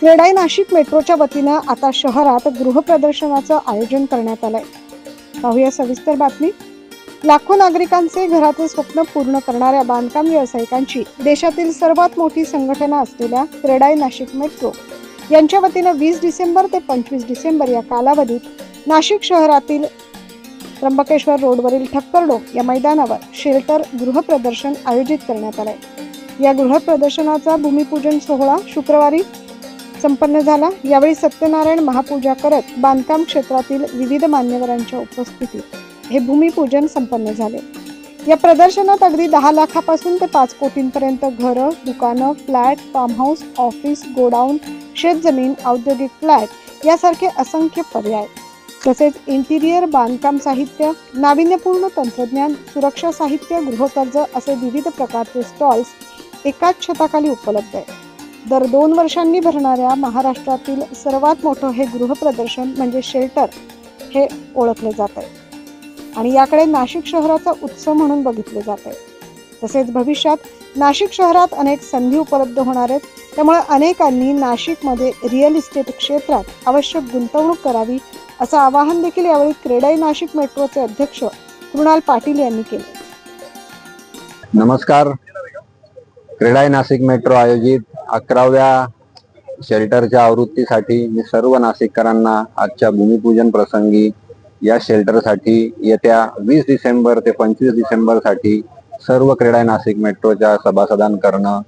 क्रेडाई नाशिक मेट्रोच्या वतीनं आता शहरात गृहप्रदर्शनाचं आयोजन करण्यात आलंय. पाहूया सविस्तर बातमी. लाखो नागरिकांचे घरातील स्वप्न पूर्ण करणाऱ्या बांधकाम व्यावसायिकांची देशातील सर्वात मोठी संघटना असलेल्या क्रेडाई नाशिक मेट्रो. यांच्या वतीनं वीस डिसेंबर ते पंचवीस डिसेंबर या कालावधीत नाशिक शहरातील त्र्यंबकेश्वर रोडवरील ठक्करडोक या मैदानावर शेल्टर गृहप्रदर्शन आयोजित करण्यात आलंय. या गृहप्रदर्शनाचा भूमिपूजन सोहळा शुक्रवारी संपन्न झाला. यावेळी सत्यनारायण महापूजा करत बांधकाम क्षेत्रातील विविध मान्यवरांच्या उपस्थितीत हे भूमिपूजन संपन्न झाले. या प्रदर्शनात अगदी दहा लाखापासून ते पाच कोटींपर्यंत घरं दुकानं flat farm house office godown शेतजमीन औद्योगिक फ्लॅट यासारखे असंख्य पर्याय तसेच इंटिरियर बांधकाम साहित्य नाविन्यपूर्ण तंत्रज्ञान सुरक्षा साहित्य गृहकर्ज असे विविध प्रकारचे स्टॉल्स एकाच छताखाली उपलब्ध आहेत. दर दोन वर्षांनी भरणाऱ्या महाराष्ट्रातील सर्वात मोठं हे गृहप्रदर्शन म्हणजे शेल्टर हे ओळखले जात आहे. आणि याकडे नाशिक शहराचा उत्सव म्हणून बघितले जात आहे. तसेच भविष्यात नाशिक शहरात अनेक संधी उपलब्ध होणार आहेत. त्यामुळे अनेकांनी नाशिकमध्ये रिअल इस्टेट क्षेत्रात आवश्यक गुंतवणूक करावी असं आवाहन देखील यावेळी क्रेडाई नाशिक मेट्रोचे अध्यक्ष कृणाल पाटील यांनी केले. नमस्कार. क्रीडाई नाशिक मेट्रो आयोजित अकराव्या शेल्टरच्या आवृत्तीसाठी मी सर्व नाशिककरांना आजच्या भूमिपूजन प्रसंगी या शेल्टरसाठी येत्या वीस डिसेंबर ते पंचवीस डिसेंबरसाठी सर्व क्रीडा नाशिक मेट्रोच्या सभासदान करणं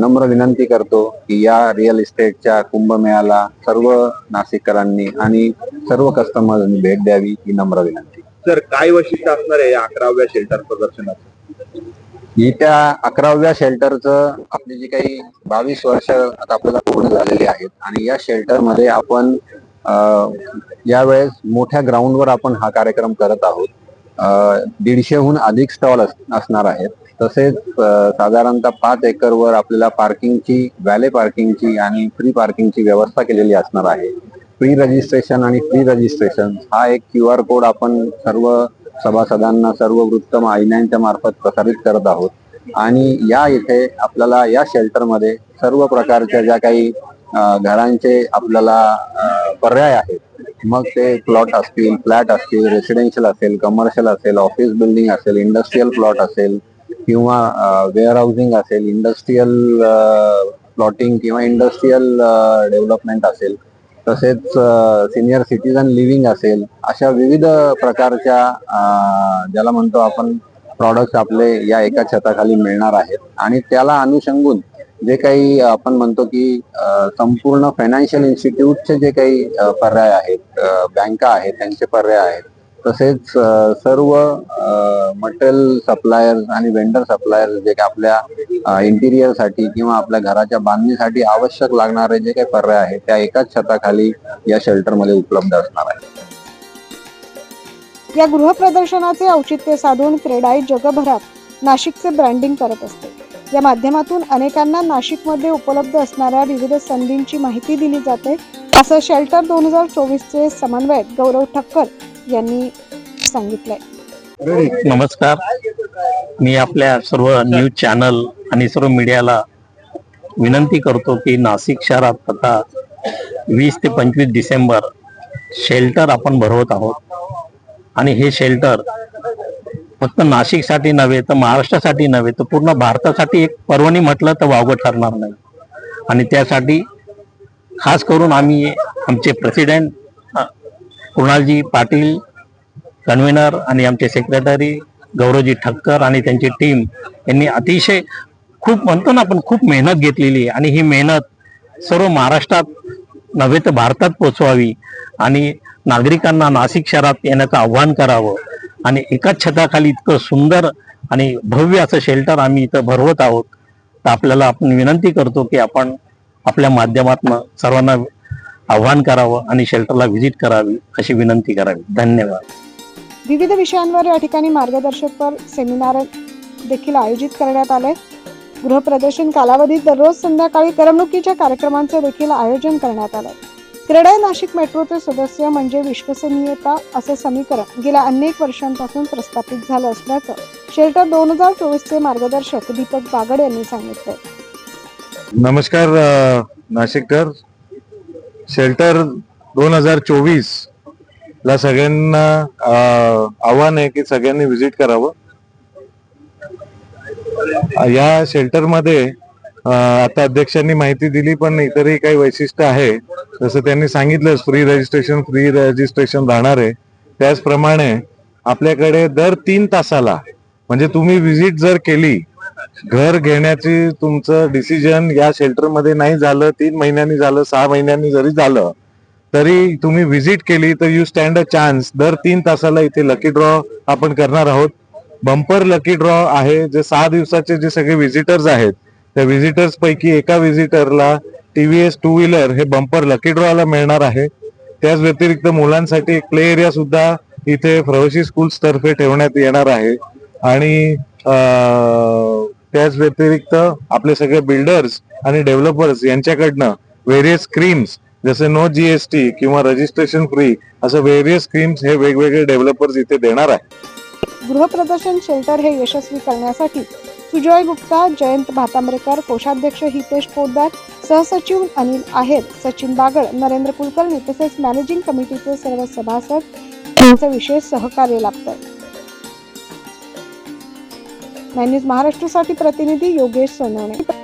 नम्र विनंती करतो की या रिअल इस्टेटच्या कुंभमेळ्याला सर्व नाशिककरांनी आणि सर्व कस्टमर्सनी भेट द्यावी ही नम्र विनंती. सर काय वैशिष्ट्य असणार आहे या अकराव्या शेल्टर प्रदर्शनात येत्या अकराव्या शेल्टरचं आपली जी काही बावीस वर्ष आता आपल्याला पूर्ण झालेली आहेत. आणि या शेल्टरमध्ये आपण यावेळेस मोठ्या ग्राउंडवर आपण हा कार्यक्रम करत आहोत. दीडशेहून अधिक स्टॉल असणार आहेत. तसेच साधारणतः पाच एकरवर आपल्याला पार्किंगची व्हॅले पार्किंगची आणि फ्री पार्किंगची व्यवस्था केलेली असणार आहे. प्री रजिस्ट्रेशन आणि फ्री रजिस्ट्रेशन हा एक क्यू आर कोड आपण सर्व सभासदांना सर्व वृत्त वाहिन्यांच्या मार्फत प्रसारित करत आहोत. आणि या इथे आपल्याला या शेल्टरमध्ये सर्व प्रकारच्या ज्या काही घरांचे आपल्याला पर्याय आहेत. मग ते प्लॉट असतील फ्लॅट असतील रेसिडेन्शियल असेल कमर्शियल असेल ऑफिस बिल्डिंग असेल इंडस्ट्रीयल प्लॉट असेल किंवा वेअर हाऊसिंग असेल इंडस्ट्रीयल प्लॉटिंग किंवा इंडस्ट्रीयल डेव्हलपमेंट असेल. तसेच सिनियर सिटीजन लिव्हिंग असेल अशा विविध प्रकारच्या ज्याला म्हणतो आपण प्रॉडक्ट आपले या एका छताखाली मिळणार आहेत. आणि त्याला अनुषंगून जे काही आपण म्हणतो की संपूर्ण फायनान्शियल इन्स्टिट्यूटचे जे काही पर्याय आहेत बँका आहेत त्यांचे पर्याय आहेत तसेच सर्व मटेरियल सप्लायर्स आणि वेंडर सप्लायर्स जे काही आपल्या इंटिरियरसाठी किंवा आपल्या घराच्या बांधणीसाठी आवश्यक लागणारे जे काही पर्याय आहेत त्या एकाच छताखाली या शेल्टरमध्ये उपलब्ध असणार आहेत. या गृहप्रदर्शनाचे औचित्य साधून क्रेडाई जगभरात नाशिकचे ब्रँडिंग करत असते. या माध्यमातून अनेकांना नाशिकमध्ये उपलब्ध असणाऱ्या विविध संधींची माहिती दिली जाते. असं शेल्टर दोन हजार चोवीसचे समन्वयक गौरव ठक्कर यांनी सांगितलंय. नमस्कार. मी आपल्या सर्व न्यूज चॅनल आणि सर्व मीडियाला विनंती करतो की नाशिक शहरात आता वीस ते पंचवीस डिसेंबर शेल्टर आपण भरवत आहोत. आणि हे शेल्टर फक्त नाशिकसाठी नव्हे तर महाराष्ट्रासाठी नव्हे तर पूर्ण भारतासाठी एक पर्वणी म्हटलं तर वावगं ठरणार नाही. आणि त्यासाठी खास करून आम्ही आमचे प्रेसिडेंट कुणालजी पाटील कन्व्हेनर आणि आमचे सेक्रेटरी गौरवजी ठक्कर आणि त्यांची टीम यांनी अतिशय खूप म्हणतो ना आपण खूप मेहनत घेतलेली आणि ही मेहनत सर्व महाराष्ट्रात नव्हे तर भारतात पोचवावी आणि नागरिकांना नाशिक शहरात येण्याचं आव्हान करावं आणि एकाच छताखाली इतकं सुंदर आणि भव्य असं शेल्टर आम्ही इथं भरवत आहोत. तर आपल्याला आपण विनंती करतो की आपण आपल्या माध्यमातून सर्वांना आव्हान करावं आणि शेल्टरला व्हिजिट करावी अशी विनंती करावी. धन्यवाद. विविध विषयांवर या ठिकाणी मार्गदर्शकपर सेमिनार देखील आयोजित करण्यात आले गृहप्रदर्शन कालावधीत दररोज संध्याकाळी करमणुकीच्या कार्यक्रमांचे देखील आयोजन करण्यात आलंय. क्रीडा नाशिक मेट्रोचे सदस्य म्हणजे विश्वसनीयता असे समीकरण गेल्या अनेक वर्षांपासून प्रस्थापित झालं असल्याचं शेल्टर दोन हजार चोवीसचे मार्गदर्शक दीपक बागड यांनी सांगितलं नमस्कार नाशिककर. शेल्टर दोन हजार चोवीस ला सगळ्यांना आव्हान आहे की सगळ्यांनी व्हिजिट करावं. या शेल्टरमध्ये आता अध्यक्षांनी माहिती दिली पण इतरही काही वैशिष्ट्य आहे. जसं त्यांनी सांगितलं फ्री रजिस्ट्रेशन फ्री रजिस्ट्रेशन राहणार आहे. त्याचप्रमाणे आपल्याकडे दर तीन तासाला म्हणजे तुम्ही व्हिजिट जर केली घर घेण्याची तुमचं डिसिजन या शेल्टरमध्ये नाही झालं तीन महिन्यांनी झालं सहा महिन्यांनी जरी झालं तरी तुम्ही व्हिजिट केली तर यू स्टँड अ चान्स दर तीन तासाला इथे लकी ड्रॉ आपण करणार आहोत. बंपर लकी ड्रॉ आहे जे सहा दिवसाचे जे सगळे व्हिजिटर्स आहेत त्या व्हिजिटर्स पैकी एका व्हिजिटरला टीव्हीएस टू व्हीलर हे बंपर लकी ड्रॉला मिळणार आहे. त्याच व्यतिरिक्त मुलांसाठी एक प्ले एरिया सुद्धा इथे प्रवशी स्कूल्स तर्फे ठेवण्यात येणार आहे. आणि त्याच व्यतिरिक्त आपले सगळे बिल्डर्स आणि डेव्हलपर्स यांच्याकडनं व्हेरियस स्कीम्स जसे नो जीएसटी किंवा रजिस्ट्रेशन फ्री असं व्हेरियस स्कीम्स हे वेगवेगळे डेव्हलपर्स इथे देणार आहे गृहप्रदर्शन शेल्टर हे यशस्वी करण्यासाठी सुजय गुप्ता जयंत भातांबरेकर कोषाध्यक्ष हितेश पोद्दार सहसचिव अनिल आहेर सचिन बागड नरेंद्र कुलकर्णी तसेच मॅनेजिंग कमिटीचे सर्व सभासद यांचं विशेष सहकार्य लाभतं नाईन न्यूज महाराष्ट्रासाठी प्रतिनिधी योगेश सोनवणे